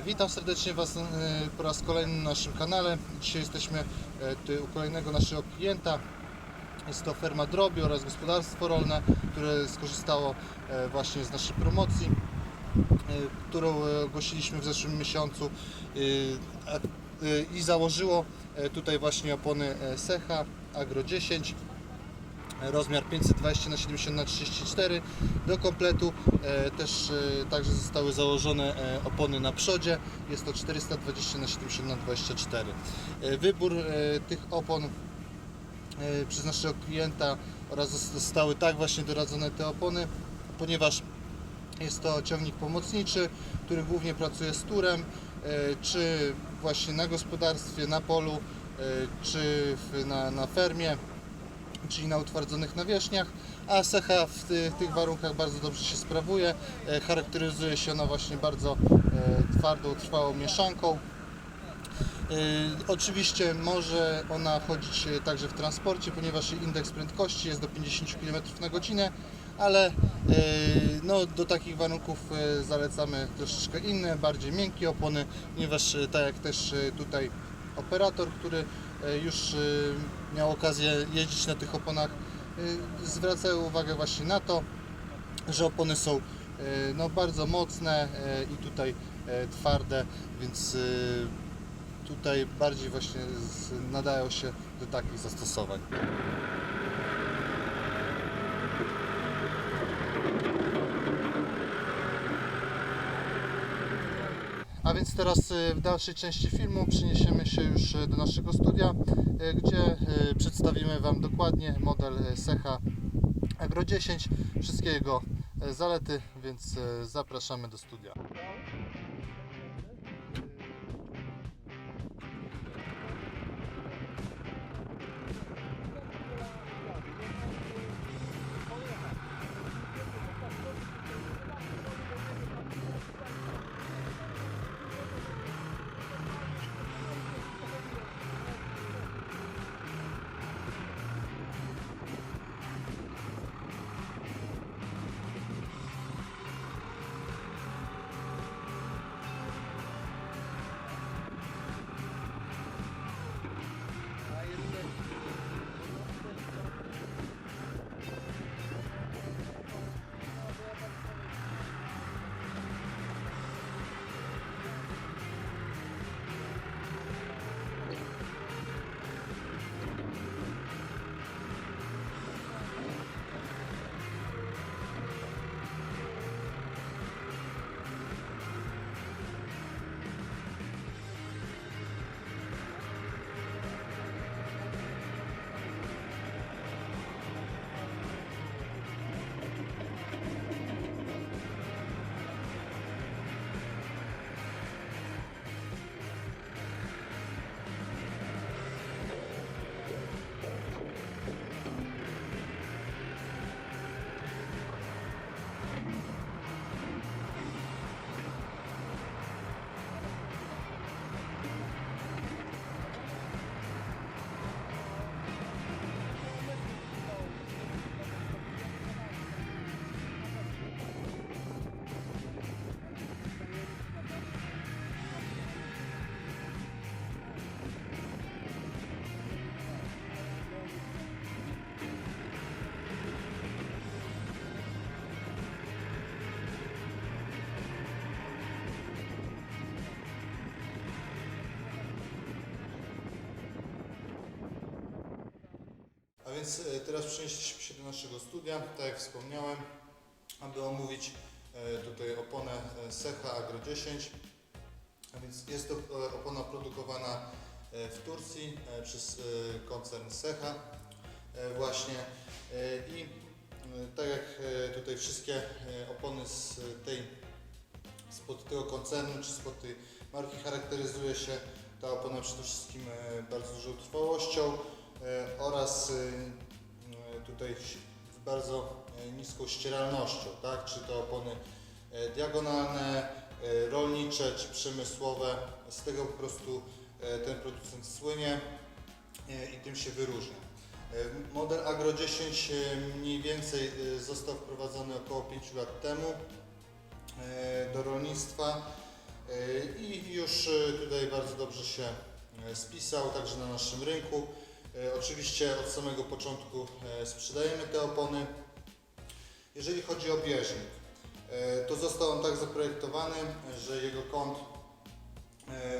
Witam serdecznie Was e, po raz kolejny na naszym kanale. Dzisiaj jesteśmy e, u kolejnego naszego klienta. Jest to ferma drobiu oraz gospodarstwo rolne, które skorzystało e, właśnie z naszej promocji, którą ogłosiliśmy w zeszłym miesiącu i założyło tutaj właśnie opony Secha Agro 10 rozmiar 520 na 70 na 34 do kompletu. E, też e, także zostały założone e, opony na przodzie. Jest to 420 na 70 na 24 e, wybór tych opon przez naszego klienta oraz zos- zostały tak właśnie doradzone te opony ponieważ jest to ciągnik pomocniczy, który głównie pracuje z turem, czy właśnie na gospodarstwie, na polu, czy na, na fermie czyli na utwardzonych nawierzchniach, a Secha w, ty, w tych warunkach bardzo dobrze się sprawuje. E, Charakteryzuje się ona właśnie bardzo e, twardą, trwałą mieszanką. E, Oczywiście może ona chodzić także w transporcie, ponieważ jej indeks prędkości jest do 50 km na godzinę, ale no, do takich warunków zalecamy troszeczkę inne, bardziej miękkie opony, ponieważ tak jak też tutaj operator, który już e, miał okazję jeździć na tych oponach, e, zwracają uwagę właśnie na to, że opony są e, no, bardzo mocne e, i tutaj e, twarde, więc e, tutaj bardziej właśnie nadają się do takich zastosowań. A więc teraz e, w dalszej części filmu przeniesiemy się już e, do naszego studia, e, gdzie przedstawimy Wam dokładnie model Secha Agro 10, wszystkie jego zalety, więc zapraszamy do studia. Więc e, teraz przenieśliśmy się do naszego studia, tak jak wspomniałem, aby omówić e, tutaj oponę e, Secha Agro 10. A więc jest to opona produkowana w Turcji przez koncern Secha właśnie. I tak jak tutaj wszystkie opony z tej spod tego koncernu czy spod tej marki charakteryzuje się ta opona przede wszystkim bardzo dużą trwałością oraz e, e, tutaj bardzo e, niską ścieralnością, tak? Czy to opony e, diagonalne, e, rolnicze czy przemysłowe. Z tego po prostu e, ten producent słynie e, i tym się wyróżnia. E, Model Agro 10 e, mniej więcej e, został wprowadzony około 5 lat temu e, do rolnictwa E, i już e, tutaj bardzo dobrze się e, spisał, także na naszym rynku. E, Oczywiście od samego początku e, sprzedajemy te opony. Jeżeli chodzi o bieżnik, e, to został on tak zaprojektowany, że jego kąt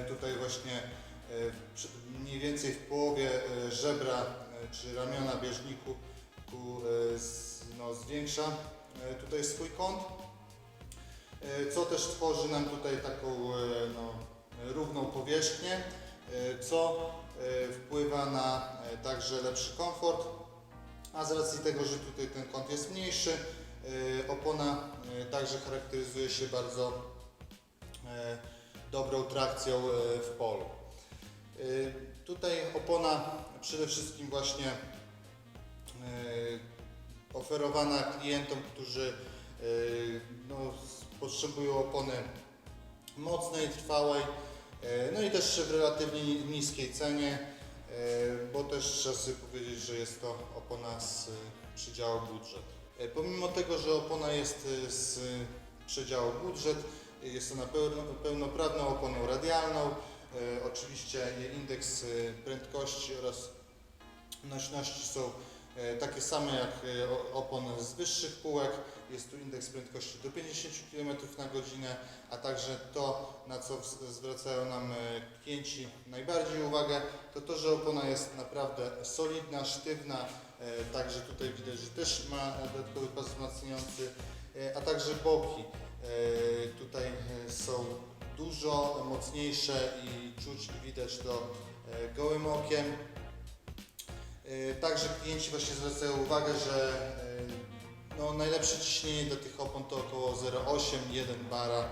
tutaj właśnie mniej więcej w połowie żebra czy ramiona bieżniku no, zwiększa tutaj swój kąt, co też tworzy nam tutaj taką no, równą powierzchnię, co e, wpływa na e, także lepszy komfort, a z racji tego, że tutaj ten kąt jest mniejszy, e, opona e, także charakteryzuje się bardzo e, dobrą trakcją e, w polu. E, Tutaj opona przede wszystkim właśnie e, oferowana klientom, którzy e, no, potrzebują opony mocnej, trwałej, e, no i też w relatywnie ni- niskiej cenie, e, bo też trzeba sobie powiedzieć, że jest to opona z e, przedziału budżet. E, Pomimo tego, że opona jest e, z przedziału budżet, e, jest ona pełno, pełnoprawną oponą radialną. E, Oczywiście indeks e, prędkości oraz nośności są e, takie same jak e, opon z wyższych półek. Jest tu indeks prędkości do 50 km na godzinę, a także to, na co zwracają nam e, klienci najbardziej uwagę, to to, że opona jest naprawdę solidna, sztywna, e, także tutaj widać, że też ma dodatkowy pas wzmacniający, e, a także boki e, tutaj e, są dużo mocniejsze i czuć i widać to e, gołym okiem. E, Także klienci właśnie zwracają uwagę, że e, no, najlepsze ciśnienie dla tych opon to około 0,8-1 bara. E,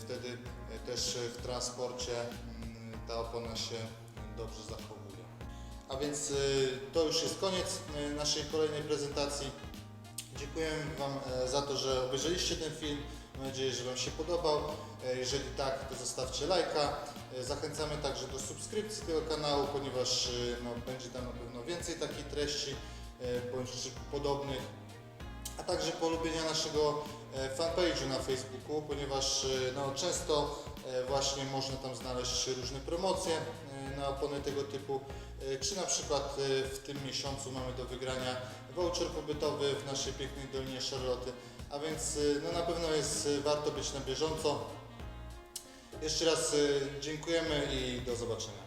Wtedy też w transporcie mm, ta opona się dobrze zachowuje. A więc to już jest koniec naszej kolejnej prezentacji. Dziękujemy Wam za to, że obejrzeliście ten film. Mam nadzieję, że Wam się podobał. Jeżeli tak, to zostawcie lajka. Zachęcamy także do subskrypcji tego kanału, ponieważ no, będzie tam na pewno więcej takich treści e, bądź podobnych. A także polubienia naszego e, fanpage'u na Facebooku, ponieważ e, no, często właśnie można tam znaleźć różne promocje na opony tego typu. Czy na przykład w tym miesiącu mamy do wygrania voucher pobytowy w naszej pięknej Dolinie Charlotte, a więc no, na pewno jest warto być na bieżąco. Jeszcze raz dziękujemy i do zobaczenia.